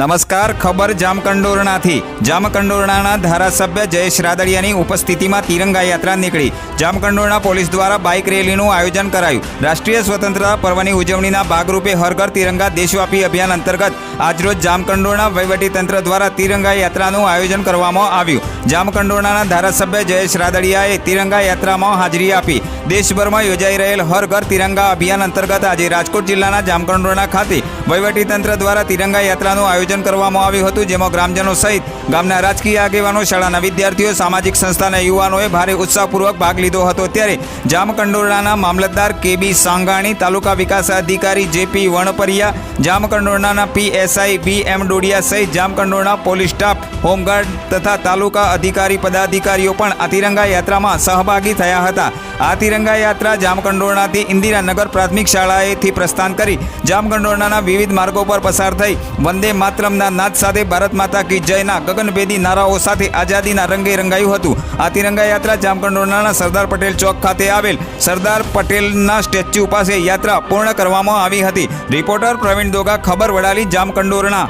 નમસ્કાર, ખબર જામકંડોરણાથી. જામકંડોરણાના ધારાસભ્ય જયેશ રાદડિયાની ઉપસ્થિતિમાં તિરંગા યાત્રા નીકળી. જામકંડોરણા પોલીસ દ્વારા બાઇક રેલીનું આયોજન કરાયું. રાષ્ટ્રીય સ્વતંત્રતા પર્વની ઉજવણીના ભાગરૂપે હરઘર તિરંગા દેશવ્યાપી અભિયાન અંતર્ગત આજરોજ જામકંડોરણા વહીવટીતંત્ર દ્વારા તિરંગા યાત્રાનું આયોજન કરવામાં આવ્યું. જામકંડોરણાના ધારાસભ્ય જયેશ રાદડિયાએ તિરંગા યાત્રામાં હાજરી આપી. દેશભરમાં યોજાઈ રહેલ હરઘર તિરંગા અભિયાન અંતર્ગત આજે રાજકોટ જિલ્લાના જામકંડોરણા ખાતે વહીવટીતંત્ર દ્વારા તિરંગા યાત્રાનું આયોજન કરવામાં આવ્યું હતું, જેમાં ગ્રામજનો સહિત ગામના રાજકીય આગેવાનો, શાળાના વિદ્યાર્થીઓ, સામાજિક સંસ્થાના યુવાનોએ ભારે ઉત્સાહપૂર્વક ભાગ લીધો હતો. ત્યારે જામકંડોરણાના મામલતદાર કેબી સાંગાણી, તાલુકા વિકાસ અધિકારી જેપી વણપરિયા, જામકંડોરણાના પીએસઆઈ બી એમ ડોડિયા સહિત જામકંડોરણા પોલીસ સ્ટાફ, હોમગાર્ડ તથા તાલુકા અધિકારી પદાધિકારીઓ પણ આ તિરંગા યાત્રામાં સહભાગી થયા હતા. આ તિરંગા યાત્રા જામકંડોરણાથી ઇન્દિરાનગર પ્રાથમિક શાળાએથી પ્રસ્થાન કરી જામકંડોરણાના વિવિધ માર્ગો પર પસાર થઈ વંદે માતરમના નાદ સાથે ભારત માતા કી જયના ગગનભેદી નારાઓ સાથે આઝાદીના રંગે રંગાયું હતું. આ તિરંગા યાત્રા જામકંડોરણાના સરદાર પટેલ ચોક ખાતે આવેલ. સરદાર પટેલના સ્ટેચ્યુ પાસે યાત્રા પૂર્ણ કરવામાં આવી હતી. રિપોર્ટર પ્રવીણ દોગા, ખબર વડાલી જામકંડોરણા